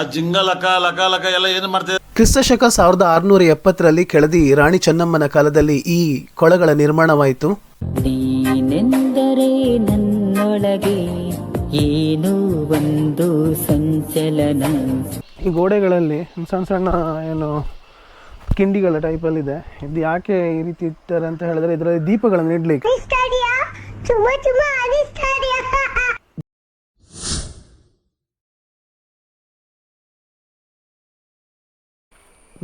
ಆ ಜಿಂಗ ಲಕ ಲಕ ಲಕ ಎಲ್ಲ ಏನು ಮಾಡ್ತಿದ್ರು ಕ್ರಿಸ್ತಶಕ ಸಾವಿರದ ಆರುನೂರ ಎಪ್ಪತ್ತರಲ್ಲಿ ಕೆಳದಿ ರಾಣಿ ಚೆನ್ನಮ್ಮನ ಕಾಲದಲ್ಲಿ ಈ ಕೊಳಗಳ ನಿರ್ಮಾಣವಾಯಿತು. ನೀನೆಂದರೆ ನನ್ನೊಳಗೆ ಏನೋ ಒಂದು ಸಂಚಲನ. ಈ ಗೋಡೆಗಳಲ್ಲಿ ಸಣ್ಣ ಸಣ್ಣ ಏನು ಕಿಂಡಿಗಳ ಟೈಪಲ್ಲಿದೆ. ಇದು ಯಾಕೆ ಈ ರೀತಿ ಇಟ್ಟಾರೆ ಅಂತ ಹೇಳಿದ್ರೆ ಇದರಲ್ಲಿ ದೀಪಗಳನ್ನು ಇಡ್ಲಿಕ್ಕೆ ತುಂಬಾ ತುಂಬಾ ಅನಿಸ್ತಾರಿಯಾ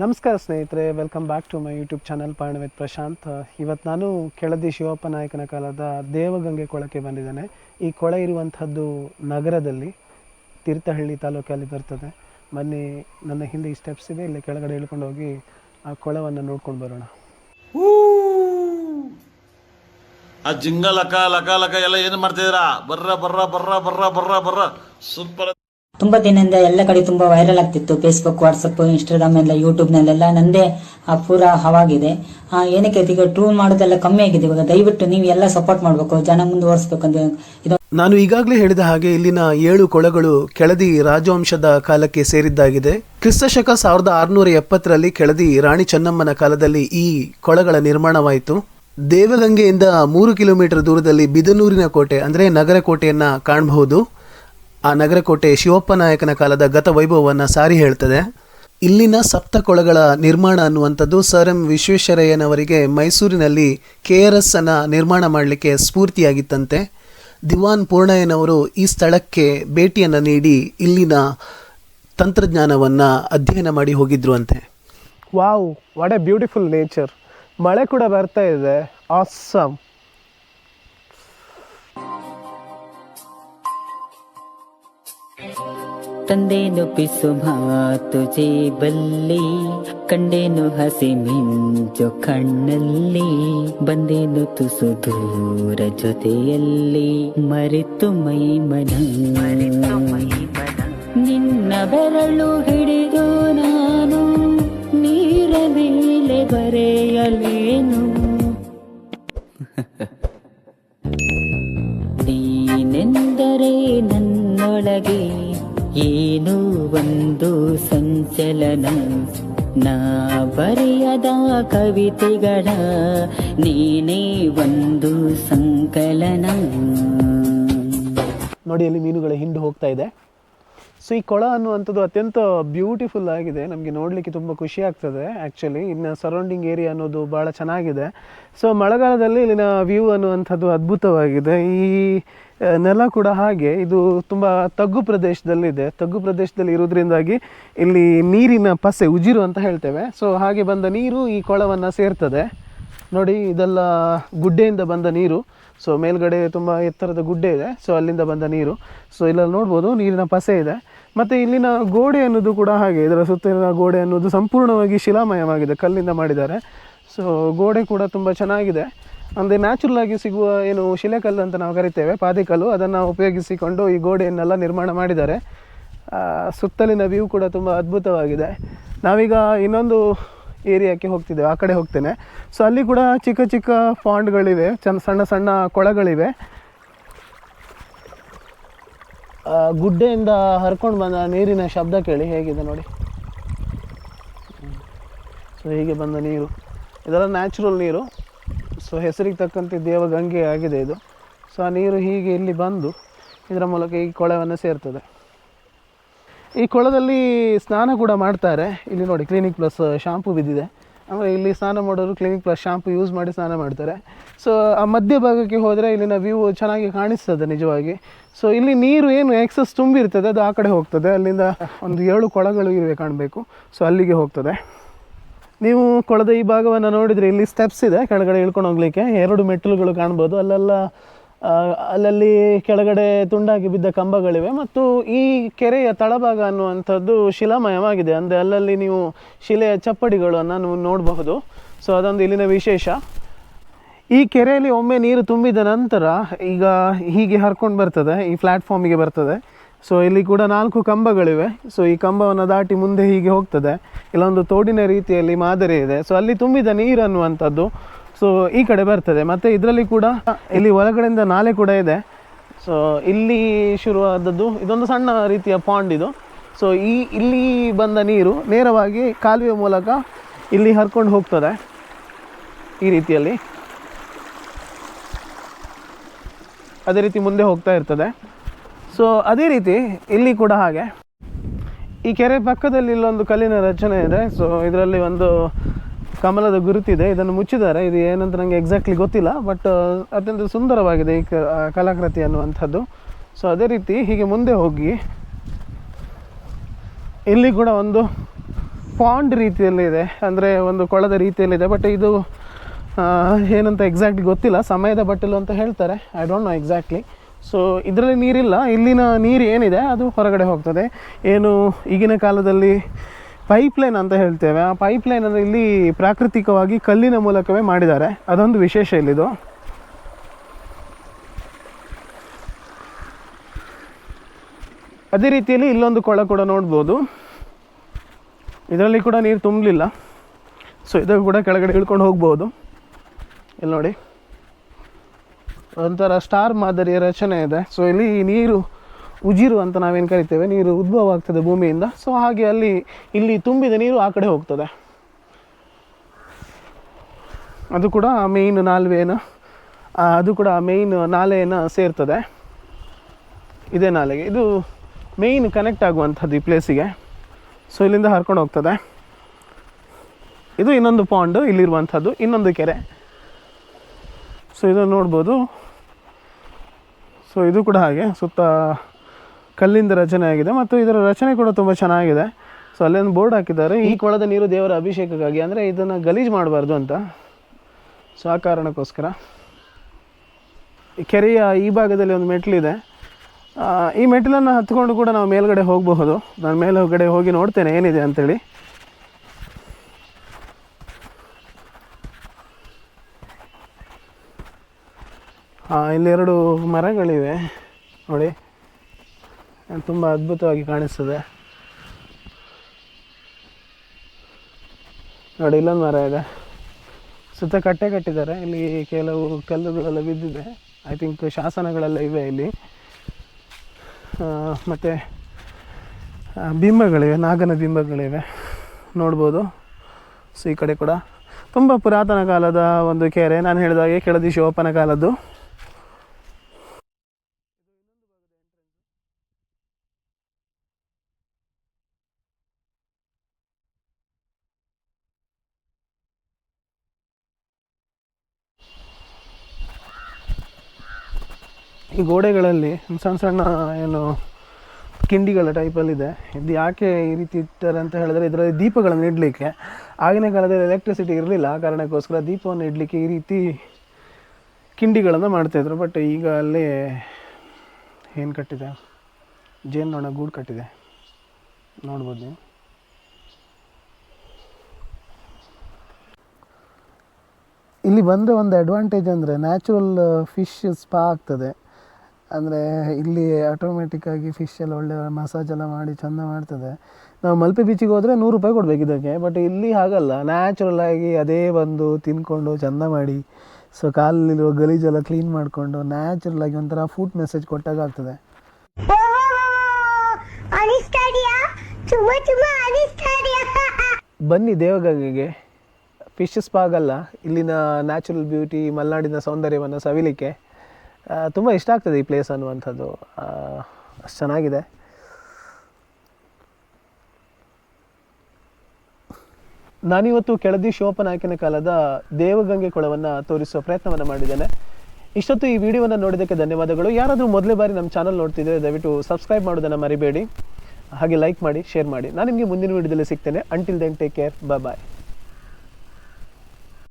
ನಮಸ್ಕಾರ ಸ್ನೇಹಿತರೆ welcome back to my YouTube channel ಪಾಯಣ with Prashant ಇವತ್ತು ನಾನು ಕೆಳದಿ ಶಿವಪ್ಪ ನಾಯಕನ ಕಾಲದ ದೇವಗಂಗೆ ಕೊಳಕ್ಕೆ ಬಂದಿದ್ದೇನೆ. ಈ ಕೊಳೆ ಇರುವಂಥದ್ದು ನಗರದಲ್ಲಿ, ತೀರ್ಥಹಳ್ಳಿ ತಾಲೂಕಲ್ಲಿ ಬರ್ತದೆ. ಬನ್ನಿ, ನನ್ನ ಹಿಂದೆ ಈ ಸ್ಟೆಪ್ಸ್ ಇದೆ. ಇಲ್ಲಿ ಕೆಳಗಡೆ ಇಳ್ಕೊಂಡು ಹೋಗಿ ಆ ಕೊಳವನ್ನು ನೋಡ್ಕೊಂಡು ಬರೋಣ. ಆ ಜಿಂಗ ಲಕ ಲಕ ಲಕ ಎಲ್ಲ ಏನು ಮಾಡ್ತಿದ್ದೀರಾ? ಬರ್ರ ಬರ್ರ ಬರ್ರ ಬರ್ರ ಬರ್ರ ಬರ್ರ. ಸೂಪರ್ ತುಂಬಾ ದಿನದಿಂದ ಎಲ್ಲ ಕಡೆ ತುಂಬಾ ವೈರಲ್ ಆಗ್ತಿತ್ತು. ಫೇಸ್ಬುಕ್ ವಾಟ್ಸಪ್ ಇನ್ಸ್ಟಾಗ್ರಾಮ್ ಎಲ್ಲ ಯೂಟ್ಯೂಬ್ ನಲ್ಲೆಲ್ಲ ನಂದೇ ಪೂರ ಹವಾಗಿದೆ. ಏನಕ್ಕೆ ಈಗ ಟ್ರೂಲ್ ಮಾಡೋದೆಲ್ಲ ಕಮ್ಮಿ ಆಗಿದೆ. ಇವಾಗ ದಯವಿಟ್ಟು ನೀವು ಎಲ್ಲ ಸಪೋರ್ಟ್ ಮಾಡಬೇಕು. ಜನ ಮುಂದುವರಿಸ್ಬೇಕು ಅಂತ ನಾನು ಈಗಾಗಲೇ ಹೇಳಿದ ಹಾಗೆ ಇಲ್ಲಿನ ಏಳು ಕೊಳಗಳು ಕೆಳದಿ ರಾಜವಂಶದ ಕಾಲಕ್ಕೆ ಸೇರಿದ್ದಾಗಿದೆ. ಕ್ರಿಸ್ತಶಕ ಸಾವಿರದ ಆರುನೂರ ಎಪ್ಪತ್ತರಲ್ಲಿ ಕೆಳದಿ ರಾಣಿ ಚೆನ್ನಮ್ಮನ ಕಾಲದಲ್ಲಿ ಈ ಕೊಳಗಳ ನಿರ್ಮಾಣವಾಯಿತು. ದೇವಗಂಗೆಯಿಂದ ಮೂರು ಕಿಲೋಮೀಟರ್ ದೂರದಲ್ಲಿ ಬಿದನೂರಿನ ಕೋಟೆ, ಅಂದರೆ ನಗರ ಕೋಟೆಯನ್ನು ಕಾಣಬಹುದು. ಆ ನಗರಕೋಟೆ ಶಿವಪ್ಪ ನಾಯಕನ ಕಾಲದ ಗತ ವೈಭವವನ್ನು ಸಾರಿ ಹೇಳ್ತದೆ. ಇಲ್ಲಿನ ಸಪ್ತ ಕೊಳಗಳ ನಿರ್ಮಾಣ ಅನ್ನುವಂಥದ್ದು ಸರ್ ಎಂ ವಿಶ್ವೇಶ್ವರಯ್ಯನವರಿಗೆ ಮೈಸೂರಿನಲ್ಲಿ ಕೆ ಆರ್ ಎಸ್ ಅನ್ನು ನಿರ್ಮಾಣ ಮಾಡಲಿಕ್ಕೆ ಸ್ಫೂರ್ತಿಯಾಗಿತ್ತಂತೆ. ದಿವಾನ್ ಪೂರ್ಣಯ್ಯನವರು ಈ ಸ್ಥಳಕ್ಕೆ ಭೇಟಿಯನ್ನು ನೀಡಿ ಇಲ್ಲಿನ ತಂತ್ರಜ್ಞಾನವನ್ನು ಅಧ್ಯಯನ ಮಾಡಿ ಹೋಗಿದ್ರು ಅಂತೆ wow what a beautiful nature ಮಳೆ ಕೂಡ ಬರ್ತಾ ಇದೆ. ಆಸಮ್ ತಂದೇನು ಪಿಸು ಮಾತು ಜೇಬಲ್ಲಿ, ಕಂಡೇನು ಹಸಿ ಮಿಂಚು ಕಣ್ಣಲ್ಲಿ, ಬಂದೇನು ತುಸು ದೂರ ಜೊತೆಯಲ್ಲಿ, ಮರೆತು ಮೈ ಮನ. ನಿನ್ನ ಬೆರಳು ಹಿಡಿದು ನಾನು ನೀರ ಮೇಲೆ ಬರೆಯಲೇನು? ನೀನೆಂದರೆ ನನ್ನೊಳಗೆ ಏನೋ ಒಂದು ಸಂಚಲನ, ನಾ ಬರೆಯದ ಕವಿತೆಗಳ, ನೀನೇ ಒಂದು ಸಂಕಲನ. ನೋಡಿ, ಅಲ್ಲಿ ಮೀನುಗಳ ಹಿಂಡು ಹೋಗ್ತಾ ಇದೆ. ಸೊ, ಈ ಕೊಳ ಅನ್ನುವಂಥದ್ದು ಅತ್ಯಂತ ಬ್ಯೂಟಿಫುಲ್ ಆಗಿದೆ. ನಮಗೆ ನೋಡಲಿಕ್ಕೆ ತುಂಬ ಖುಷಿ ಆಗ್ತದೆ ಆ್ಯಕ್ಚುಲಿ ಇನ್ನು ಸರೌಂಡಿಂಗ್ ಏರಿಯಾ ಅನ್ನೋದು ಭಾಳ ಚೆನ್ನಾಗಿದೆ. ಸೊ ಮಳೆಗಾಲದಲ್ಲಿ ಇಲ್ಲಿನ ವ್ಯೂ ಅನ್ನುವಂಥದ್ದು ಅದ್ಭುತವಾಗಿದೆ. ಈ ನೆಲ ಕೂಡ ಹಾಗೆ, ಇದು ತುಂಬ ತಗ್ಗು ಪ್ರದೇಶದಲ್ಲಿದೆ. ತಗ್ಗು ಪ್ರದೇಶದಲ್ಲಿ ಇರೋದ್ರಿಂದಾಗಿ ಇಲ್ಲಿ ನೀರಿನ ಪಸೆ ಉಜಿರು ಅಂತ ಹೇಳ್ತೇವೆ. ಸೊ ಹಾಗೆ ಬಂದ ನೀರು ಈ ಕೊಳವನ್ನು ಸೇರ್ತದೆ. ನೋಡಿ, ಇದೆಲ್ಲ ಗುಡ್ಡೆಯಿಂದ ಬಂದ ನೀರು. ಸೊ ಮೇಲ್ಗಡೆ ತುಂಬ ಎತ್ತರದ ಗುಡ್ಡೆ ಇದೆ. ಸೊ ಅಲ್ಲಿಂದ ಬಂದ ನೀರು. ಸೊ ಇಲ್ಲೆಲ್ಲ ನೋಡ್ಬೋದು, ನೀರಿನ ಪಸೆ ಇದೆ. ಮತ್ತು ಇಲ್ಲಿನ ಗೋಡೆ ಅನ್ನೋದು ಕೂಡ ಹಾಗೆ, ಇದರ ಸುತ್ತಲಿನ ಗೋಡೆ ಅನ್ನೋದು ಸಂಪೂರ್ಣವಾಗಿ ಶಿಲಾಮಯವಾಗಿದೆ, ಕಲ್ಲಿಂದ ಮಾಡಿದ್ದಾರೆ. ಸೊ ಗೋಡೆ ಕೂಡ ತುಂಬ ಚೆನ್ನಾಗಿದೆ. ಅಂದರೆ ನ್ಯಾಚುರಲ್ ಆಗಿ ಸಿಗುವ ಏನು ಶಿಲೆಕಲ್ಲು ಅಂತ ನಾವು ಕರಿತೇವೆ, ಪಾದಿಕಲ್ಲು. ಅದನ್ನು ಉಪಯೋಗಿಸಿಕೊಂಡು ಈ ಗೋಡೆಯನ್ನೆಲ್ಲ ನಿರ್ಮಾಣ ಮಾಡಿದ್ದಾರೆ. ಸುತ್ತಲಿನ ವ್ಯೂ ಕೂಡ ತುಂಬ ಅದ್ಭುತವಾಗಿದೆ. ನಾವೀಗ ಇನ್ನೊಂದು ಏರಿಯಾಕ್ಕೆ ಹೋಗ್ತಿದ್ದೇವೆ, ಆ ಕಡೆ ಹೋಗ್ತೇನೆ. ಸೊ ಅಲ್ಲಿ ಕೂಡ ಚಿಕ್ಕ ಚಿಕ್ಕ ಫಾಂಡ್ಗಳಿವೆ ಚೆನ್ನ ಸಣ್ಣ ಸಣ್ಣ ಕೊಳಗಳಿವೆ. ಗುಡ್ಡೆಯಿಂದ ಹರ್ಕೊಂಡು ಬಂದ ನೀರಿನ ಶಬ್ದ ಕೇಳಿ, ಹೇಗಿದೆ ನೋಡಿ. ಸೊ ಹೀಗೆ ಬಂದ ನೀರು. ಇದೆಲ್ಲ ನ್ಯಾಚುರಲ್ ನೀರು. ಸೊ ಹೆಸರಿಗೆ ತಕ್ಕಂತೆ ದೇವಗಂಗೆ ಆಗಿದೆ ಇದು. ಸೊ ಆ ನೀರು ಹೀಗೆ ಇಲ್ಲಿ ಬಂದು ಇದರ ಮೂಲಕ ಈ ಕೊಳವನ್ನು ಸೇರ್ತದೆ. ಈ ಕೊಳದಲ್ಲಿ ಸ್ನಾನ ಕೂಡ ಮಾಡ್ತಾರೆ. ಇಲ್ಲಿ ನೋಡಿ ಕ್ಲಿನಿಕ್ ಪ್ಲಸ್ ಶಾಂಪು ಬಿದ್ದಿದೆ. ಅಂದರೆ ಇಲ್ಲಿ ಸ್ನಾನ ಮಾಡೋರು ಕ್ಲಿನಿಕ್ ಪ್ಲಸ್ ಶಾಂಪು ಯೂಸ್ ಮಾಡಿ ಸ್ನಾನ ಮಾಡ್ತಾರೆ. ಸೊ ಆ ಮಧ್ಯಭಾಗಕ್ಕೆ ಹೋದರೆ ಇಲ್ಲಿನ ವ್ಯೂ ಚೆನ್ನಾಗಿ ಕಾಣಿಸ್ತದೆ ನಿಜವಾಗಿ. ಸೊ ಇಲ್ಲಿ ನೀರು ಏನು ಎಕ್ಸಸ್ ತುಂಬಿರ್ತದೆ, ಅದು ಆ ಕಡೆ ಹೋಗ್ತದೆ. ಅಲ್ಲಿಂದ ಒಂದು ಏಳು ಕೊಳಗಳು ಇವೆ ಕಾಣಬೇಕು. ಸೊ ಅಲ್ಲಿಗೆ ಹೋಗ್ತದೆ. ನೀವು ಕೊಳದ ಈ ಭಾಗವನ್ನು ನೋಡಿದರೆ ಇಲ್ಲಿ ಸ್ಟೆಪ್ಸ್ ಇದೆ, ಕೆಳಗಡೆ ಇಳ್ಕೊಂಡು ಹೋಗ್ಲಿಕ್ಕೆ. ಎರಡು ಮೆಟ್ಟಿಲುಗಳು ಕಾಣ್ಬೋದು. ಅಲ್ಲೆಲ್ಲ ಅಲ್ಲಲ್ಲಿ ಕೆಳಗಡೆ ತುಂಡಾಗಿ ಬಿದ್ದ ಕಂಬಗಳಿವೆ. ಮತ್ತು ಈ ಕೆರೆಯ ತಳಭಾಗ ಅನ್ನುವಂಥದ್ದು ಶಿಲಾಮಯವಾಗಿದೆ. ಅಂದರೆ ಅಲ್ಲಲ್ಲಿ ನೀವು ಶಿಲೆಯ ಚಪ್ಪಡಿಗಳನ್ನು ನೀವು ನೋಡಬಹುದು. ಸೊ ಅದೊಂದು ಇಲ್ಲಿನ ವಿಶೇಷ. ಈ ಕೆರೆಯಲ್ಲಿ ಒಮ್ಮೆ ನೀರು ತುಂಬಿದ ನಂತರ ಈಗ ಹೀಗೆ ಹರ್ಕೊಂಡು ಬರ್ತದೆ, ಈ ಪ್ಲ್ಯಾಟ್ಫಾರ್ಮಿಗೆ ಬರ್ತದೆ. ಸೊ ಇಲ್ಲಿ ಕೂಡ ನಾಲ್ಕು ಕಂಬಗಳಿವೆ. ಸೊ ಈ ಕಂಬವನ್ನು ದಾಟಿ ಮುಂದೆ ಹೀಗೆ ಹೋಗ್ತದೆ. ಇಲ್ಲೊಂದು ತೋಡಿನ ರೀತಿಯಲ್ಲಿ ಮಾದರಿ ಇದೆ. ಸೊ ಅಲ್ಲಿ ತುಂಬಿದ ನೀರು ಅನ್ನುವಂಥದ್ದು. ಸೊ ಈ ಕಡೆ ಬರ್ತದೆ. ಮತ್ತು ಇದರಲ್ಲಿ ಕೂಡ ಇಲ್ಲಿ ಒಳಗಡೆಯಿಂದ ನಾಲೆ ಕೂಡ ಇದೆ. ಸೊ ಇಲ್ಲಿ ಶುರುವಾದದ್ದು ಇದೊಂದು ಸಣ್ಣ ರೀತಿಯ ಪಾಂಡ್ ಇದು. ಸೊ ಈ, ಇಲ್ಲಿ ಬಂದ ನೀರು ನೇರವಾಗಿ ಕಾಲುವೆ ಮೂಲಕ ಇಲ್ಲಿ ಹರ್ಕೊಂಡು ಹೋಗ್ತದೆ. ಈ ರೀತಿಯಲ್ಲಿ. ಅದೇ ರೀತಿ ಮುಂದೆ ಹೋಗ್ತಾ ಇರ್ತದೆ. ಸೊ ಅದೇ ರೀತಿ ಇಲ್ಲಿ ಕೂಡ ಹಾಗೆ. ಈ ಕೆರೆ ಪಕ್ಕದಲ್ಲಿ ಇಲ್ಲೊಂದು ಕಲ್ಲಿನ ರಚನೆ ಇದೆ. ಸೊ ಇದರಲ್ಲಿ ಒಂದು ಕಮಲದ ಗುರುತಿದೆ. ಇದನ್ನು ಮುಚ್ಚಿದ್ದಾರೆ. ಇದು ಏನಂತ ನನಗೆ ಎಕ್ಸಾಕ್ಟ್ಲಿ ಗೊತ್ತಿಲ್ಲ ಬಟ್ ಅತ್ಯಂತ ಸುಂದರವಾಗಿದೆ ಈ ಕಲಾಕೃತಿ ಅನ್ನುವಂಥದ್ದು. ಸೊ ಅದೇ ರೀತಿ ಹೀಗೆ ಮುಂದೆ ಹೋಗಿ, ಇಲ್ಲಿ ಕೂಡ ಒಂದು ಪಾಂಡ್ ರೀತಿಯಲ್ಲಿದೆ. ಅಂದರೆ ಒಂದು ಕೊಳದ ರೀತಿಯಲ್ಲಿದೆ ಬಟ್ ಇದು ಏನಂತ ಎಕ್ಸಾಕ್ಟ್ಲಿ ಗೊತ್ತಿಲ್ಲ. ಸಮಯದ ಬಟ್ಟಲು ಅಂತ ಹೇಳ್ತಾರೆ. I don't know exactly so ಇದರಲ್ಲಿ ನೀರಿಲ್ಲ. ಇಲ್ಲಿನ ನೀರು ಏನಿದೆ, ಅದು ಹೊರಗಡೆ ಹೋಗ್ತದೆ. ಏನು ಈಗಿನ ಕಾಲದಲ್ಲಿ ಪೈಪ್ಲೈನ್ ಅಂತ ಹೇಳ್ತೇವೆ. ಆ ಪೈಪ್ಲೈನ್ ಅಂದರೆ ಇಲ್ಲಿ ಪ್ರಾಕೃತಿಕವಾಗಿ ಕಲ್ಲಿನ ಮೂಲಕವೇ ಮಾಡಿದ್ದಾರೆ. ಅದೊಂದು ವಿಶೇಷ ಇಲ್ಲಿದು. ಅದೇ ರೀತಿಯಲ್ಲಿ ಇಲ್ಲೊಂದು ಕೊಳ ಕೂಡ ನೋಡ್ಬೋದು. ಇದರಲ್ಲಿ ಕೂಡ ನೀರು ತುಂಬಲಿಲ್ಲ. ಸೊ ಇದು ಕೂಡ ಕೆಳಗಡೆ ಇಳ್ಕೊಂಡು ಹೋಗ್ಬೋದು. ಇಲ್ಲಿ ನೋಡಿ. ಒಂಥರ ಸ್ಟಾರ್ ಮಾದರಿಯ ರಚನೆ ಇದೆ. ಸೊ ಇಲ್ಲಿ ನೀರು ಉಜಿರು ಅಂತ ನಾವೇನು ಕರಿತೇವೆ? ನೀರು ಉದ್ಭವ ಆಗ್ತದೆ ಭೂಮಿಯಿಂದ. ಸೊ ಹಾಗೆ ಅಲ್ಲಿ, ಇಲ್ಲಿ ತುಂಬಿದ ನೀರು ಆ ಕಡೆ ಹೋಗ್ತದೆ. ಅದು ಕೂಡ ಮೇಯ್ನ್ ನಾಲ್ವೇನ ಅದು ಕೂಡ ಮೇಯ್ನ್ ನಾಲೆಯನ್ನು ಸೇರ್ತದೆ. ಇದೇ ನಾಲೆಗೆ. ಇದು ಮೇಯ್ನ್ ಕನೆಕ್ಟ್ ಆಗುವಂಥದ್ದು ಈ ಪ್ಲೇಸಿಗೆ ಸೊ ಇಲ್ಲಿಂದ ಹರ್ಕೊಂಡು ಹೋಗ್ತದೆ. ಇದು ಇನ್ನೊಂದು ಪಾಂಡು ಇಲ್ಲಿರುವಂಥದ್ದು ಇನ್ನೊಂದು ಕೆರೆ. ಸೊ ಇದನ್ನು ನೋಡ್ಬೋದು. ಸೊ ಇದು ಕೂಡ ಹಾಗೆ. ಸುತ್ತ ಕಲ್ಲಿಂದ ರಚನೆ ಆಗಿದೆ ಮತ್ತು ಇದರ ರಚನೆ ಕೂಡ ತುಂಬ ಚೆನ್ನಾಗಿದೆ. ಸೊ ಅಲ್ಲೊಂದು ಬೋರ್ಡ್ ಹಾಕಿದ್ದಾರೆ. ಈ ಕೊಳದ ನೀರು ದೇವರ ಅಭಿಷೇಕಕ್ಕಾಗಿ ಅಂದರೆ ಇದನ್ನು ಗಲೀಜು ಮಾಡಬಾರ್ದು ಅಂತ. ಸೊ ಆ ಕಾರಣಕ್ಕೋಸ್ಕರ. ಕೆರೆಯ ಈ ಭಾಗದಲ್ಲಿ ಒಂದು ಮೆಟ್ಲಿದೆ ಈ ಮೆಟ್ಲನ್ನು ಹತ್ಕೊಂಡು ಕೂಡ ನಾವು ಮೇಲ್ಗಡೆ ಹೋಗಬಹುದು. ನಾನು ಮೇಲುಗಡೆ ಹೋಗಿ ನೋಡ್ತೇನೆ ಏನಿದೆ ಅಂತೇಳಿ. ಇಲ್ಲಿ ಎರಡು ಮರಗಳಿವೆ. ನೋಡಿ, ತುಂಬ ಅದ್ಭುತವಾಗಿ ಕಾಣಿಸ್ತದೆ. ನೋಡಿ, ಇಲ್ಲೊಂದು ಮರ ಇದೆ. ಸುತ್ತ ಕಟ್ಟೆ ಕಟ್ಟಿದ್ದಾರೆ. ಇಲ್ಲಿ ಕೆಲವು ಕಲ್ಲುಗಳೆಲ್ಲ ಬಿದ್ದಿದೆ. ಐ ಥಿಂಕ್ ಶಾಸನಗಳೆಲ್ಲ ಇವೆ ಇಲ್ಲಿ. ಮತ್ತು ಬಿಂಬಗಳಿವೆ, ನಾಗನ ಬಿಂಬಗಳಿವೆ. ನೋಡ್ಬೋದು. ಸೊ, ಈ ಕಡೆ ಕೂಡ ತುಂಬ ಪುರಾತನ ಕಾಲದ ಒಂದು ಕೆರೆ. ನಾನು ಹೇಳಿದಾಗೆ ಕೆಳದಿ ಶಿವಪ್ಪನ ಕಾಲದ್ದು. ಈ ಗೋಡೆಗಳಲ್ಲಿ ಸಣ್ಣ ಸಣ್ಣ ಏನು ಕಿಂಡಿಗಳ ಟೈಪಲ್ಲಿದೆ ಇದು. ಯಾಕೆ ಈ ರೀತಿ ಇಟ್ಟಾರೆ ಅಂತ ಹೇಳಿದ್ರೆ ಇದರಲ್ಲಿ ದೀಪಗಳನ್ನು ಇಡಲಿಕ್ಕೆ. ಆಗಿನ ಕಾಲದಲ್ಲಿ ಎಲೆಕ್ಟ್ರಿಸಿಟಿ ಇರಲಿಲ್ಲ, ಆ ಕಾರಣಕ್ಕೋಸ್ಕರ ದೀಪವನ್ನು ಇಡಲಿಕ್ಕೆ ಈ ರೀತಿ ಕಿಂಡಿಗಳನ್ನು ಮಾಡ್ತಾಯಿದ್ರು ಬಟ್ ಈಗ ಅಲ್ಲಿ ಏನು ಕಟ್ಟಿದೆ? ಜೇನುನೊಣ ಗೂಡು ಕಟ್ಟಿದೆ. ನೋಡ್ಬೋದು ನೀವು. ಇಲ್ಲಿ ಬಂದರೆ ಒಂದು ಅಡ್ವಾಂಟೇಜ್ ಅಂದರೆ ನ್ಯಾಚುರಲ್ ಫಿಶ್ ಸ್ಪಾ ಆಗ್ತದೆ. ಅಂದರೆ ಇಲ್ಲಿ ಆಟೋಮೆಟಿಕ್ಕಾಗಿ ಫಿಶ್ ಎಲ್ಲ ಒಳ್ಳೆ ಮಸಾಜ್ ಎಲ್ಲ ಮಾಡಿ ಚೆಂದ ಮಾಡ್ತದೆ. ನಾವು ಮಲ್ಪೆ ಬೀಚಿಗೆ ಹೋದರೆ ನೂರು ರೂಪಾಯಿ ಕೊಡಬೇಕು ಇದಕ್ಕೆ ಬಟ್ ಇಲ್ಲಿ ಹಾಗಲ್ಲ. ನ್ಯಾಚುರಲ್ ಆಗಿ ಅದೇ ಬಂದು ತಿನ್ಕೊಂಡು ಚೆಂದ ಮಾಡಿ ಸೊ ಕಾಲಲ್ಲಿರುವ ಗಲೀಜೆಲ್ಲ ಕ್ಲೀನ್ ಮಾಡಿಕೊಂಡು ನ್ಯಾಚುರಲ್ ಆಗಿ ಒಂಥರ ಫುಡ್ ಮೆಸೇಜ್ ಕೊಟ್ಟಾಗ ಆಗ್ತದೆ. ಬನ್ನಿ ದೇವಗಂಗೆಗೆ. ಫಿಶ್ ಸ್ಪಾಗಲ್ಲ ಇಲ್ಲಿನ ನ್ಯಾಚುರಲ್ ಬ್ಯೂಟಿ ಮಲೆನಾಡಿನ ಸೌಂದರ್ಯವನ್ನು ಸವಿಲಿಕ್ಕೆ. ತುಂಬ ಇಷ್ಟ ಆಗ್ತದೆ ಈ ಪ್ಲೇಸ್ ಅನ್ನುವಂಥದ್ದು. ಅಷ್ಟು ಚೆನ್ನಾಗಿದೆ. ನಾನಿವತ್ತು ಕೆಳದಿ ಶಿವಪ್ಪನಾಯಕನ ಕಾಲದ ದೇವಗಂಗೆ ಕೊಳವನ್ನು ತೋರಿಸುವ ಪ್ರಯತ್ನವನ್ನು ಮಾಡಿದ್ದೇನೆ. ಇಷ್ಟೊತ್ತು ಈ ವಿಡಿಯೋವನ್ನು ನೋಡಿದ್ದಕ್ಕೆ ಧನ್ಯವಾದಗಳು. ಯಾರಾದರೂ ಮೊದಲೇ ಬಾರಿ ನಮ್ಮ ಚಾನಲ್ ನೋಡ್ತಿದ್ರೆ ದಯವಿಟ್ಟು ಸಬ್ಸ್ಕ್ರೈಬ್ ಮಾಡೋದನ್ನು ಮರಿಬೇಡಿ. ಹಾಗೆ ಲೈಕ್ ಮಾಡಿ ಶೇರ್ ಮಾಡಿ. ನಾನು ನಿಮಗೆ ಮುಂದಿನ ವಿಡಿಯೋದಲ್ಲಿ ಸಿಗ್ತೇನೆ. Until then take care bye